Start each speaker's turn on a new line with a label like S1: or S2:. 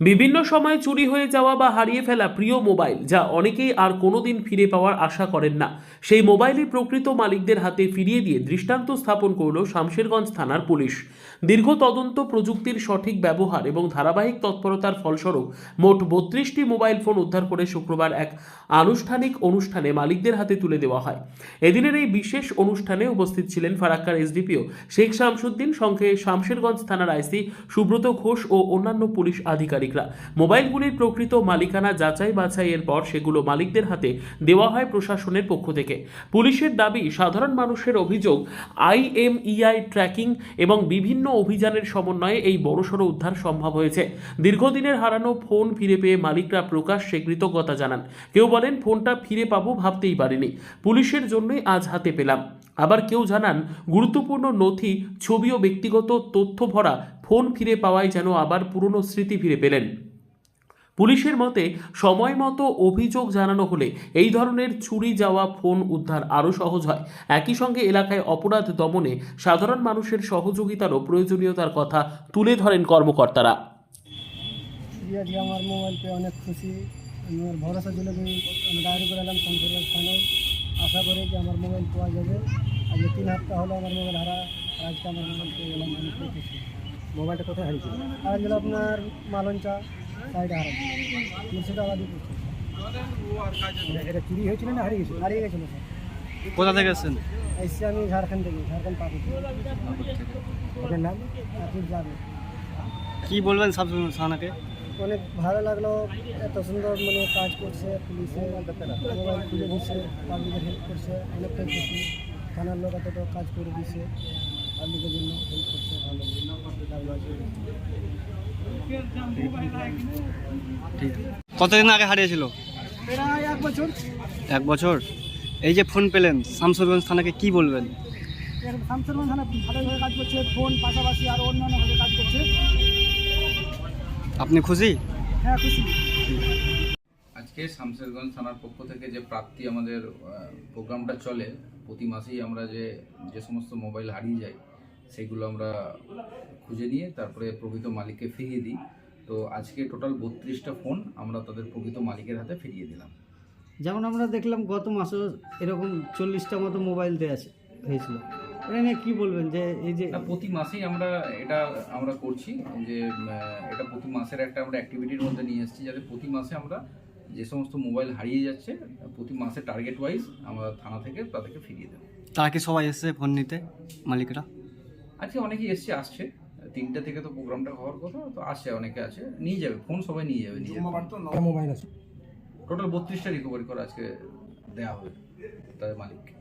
S1: বিভিন্ন সময় চুরি হয়ে যাওয়া বা হারিয়ে ফেলা প্রিয় মোবাইল যা অনেকেই আর কোনোদিন ফিরে পাওয়ার আশা করেন না। সেই মোবাইলই প্রকৃত মালিকদের হাতে ফিরিয়ে দিয়ে দৃষ্টান্ত স্থাপন করল শামশেরগঞ্জ থানার পুলিশ। দীর্ঘ তদন্ত প্রযুক্তির সঠিক ব্যবহার এবং ধারাবাহিক তৎপরতার ফলস্বরূপ মোট বত্রিশটি মোবাইল ফোন উদ্ধার করে শুক্রবার এক আনুষ্ঠানিক অনুষ্ঠানে মালিকদের হাতে তুলে দেওয়া হয়। এদিনের এই বিশেষ অনুষ্ঠানে উপস্থিত ছিলেন ফারাক্কার এসডিপিও শেখ শামসুদ্দিন, সঙ্গে শামশেরগঞ্জ থানার আইসি সুব্রত ঘোষ ও অন্যান্য পুলিশ আধিকারিকরা মোবাইলগুলির প্রকৃত মালিকানা যাচাই বাছাইয়ের পর সেগুলো মালিকদের হাতে দেওয়া হয় প্রশাসনের পক্ষ থেকে। পুলিশের দাবি, সাধারণ মানুষের অভিযোগ, আইএমইআই ট্র্যাকিং এবং বিভিন্ন অভিযানের সমন্বয়ে এই বড়সড় উদ্ধার সম্ভব হয়েছে। দীর্ঘদিনের হারানো ফোন ফিরে পেয়ে মালিকরা প্রকাশ্যে কৃতজ্ঞতা জানান। কেউ বলেন, ফোনটা ফিরে পাবো ভাবতেই পারিনি। পুলিশের জন্যই আজ হাতে পেলাম। আবার কেউ জানান, গুরুত্বপূর্ণ নথি, ছবি ও ব্যক্তিগত তথ্য ভরা ফোন ফিরে পাওয়ায় যেন আবার পুরনো স্মৃতি ফিরে পেলেন। পুলিশের মতে, সময় মতো অভিযোগ জানানো হলে এই ধরনের চুরি যাওয়া ফোন উদ্ধার আরও সহজ হয়। একই সঙ্গে এলাকায় অপরাধ দমনে সাধারণ মানুষের সহযোগিতারও প্রয়োজনীয়তার কথা তুলে ধরেন কর্মকর্তারা।
S2: আমার মোবাইল অনেক খুশি। আমার ভরসা ছিল ডায়েরি করে এলাম শঙ্করের থানায় আশা করি যে আমার মোবাইল পাওয়া যাবে। আজকে তিন সপ্তাহ হলো আমার মোবাইল হারা। আজকে আমার মোবাইল পেয়ে গেলাম আমি খুশি। মোবাইলটা কোথায় হারিয়েছিল? হারিয়েছিল আপনার মালঞ্চা সাইডে হারাই মুর্শিদাবাদই এটা চুরি হয়েছিল না হারিয়ে গেছিল? হারিয়ে গেছিল স্যার
S3: কোথা থেকে এসেছেন?
S2: এসছি আমি ঝাড়খণ্ড থেকে ঝাড়খণ্ড পাবো। আপনার নাম? আপনি যাবেন
S3: কি বলবেন সাব থানাকে?
S2: অনেক ভালো লাগল এত সুন্দর মানে কাজ করছে পুলিশে মোবাইল খুলে দিচ্ছে পাবলিকের হেল্প করছে অনেকটাই খুশি। থানার লোক এত কাজ করে দিচ্ছে। জন্য
S3: কতদিন আগে হারিয়েছিল?
S2: এক বছর।
S3: এক বছর? এই যে ফোন পেলেন শামসুরগঞ্জ থানাকে কি বলবেন?
S2: শামসুরগঞ্জ থানা ভালোভাবে কাজ করছে ফোন পাশাপাশি অন্যান্যভাবে কাজ করছে।
S3: আপনি খুশি?
S2: হ্যাঁ খুশি।
S4: আজকে শামশেরগঞ্জ থানার পক্ষ থেকে যে প্রাপ্তি আমাদের প্রোগ্রামটা চলে প্রতি মাসেই আমরা যে যে সমস্ত মোবাইল হারিয়ে যায় সেগুলো আমরা খুঁজে নিয়ে তারপরে প্রকৃত মালিককে ফিরিয়ে দিই। তো আজকে টোটাল বত্রিশটা ফোন আমরা তাদের প্রকৃত মালিকের হাতে ফিরিয়ে দিলাম।
S5: যেমন আমরা দেখলাম গত মাসেও এরকম চল্লিশটা মতো মোবাইল দেওয়া আছে হয়েছিল। এটা নিয়ে কী বলবেন যে এই যে
S4: প্রতি মাসেই আমরা এটা আমরা করছি যে এটা প্রতি মাসের একটা আমরা অ্যাক্টিভিটির মধ্যে নিয়ে এসেছি যাতে প্রতি মাসে আমরা যে সমস্ত মোবাইল হারিয়ে যাচ্ছে প্রতি মাসে টার্গেট ওয়াইজ আমরা থানা থেকে তাদেরকে ফিরিয়ে দেবো।
S3: তারা কি সবাই এসেছে ফোন নিতে মালিকরা?
S4: আজকে অনেকেই এসছে আসছে। তিনটা থেকে তো প্রোগ্রামটা হওয়ার কথা তো আসছে অনেকে আছে। নিয়ে যাবে ফোন সবাই নিয়ে যাবে নিয়ে
S2: মোবাইল আছে।
S4: টোটাল বত্রিশটা রিকভারি করে আজকে দেওয়া হবে তাদের মালিককে।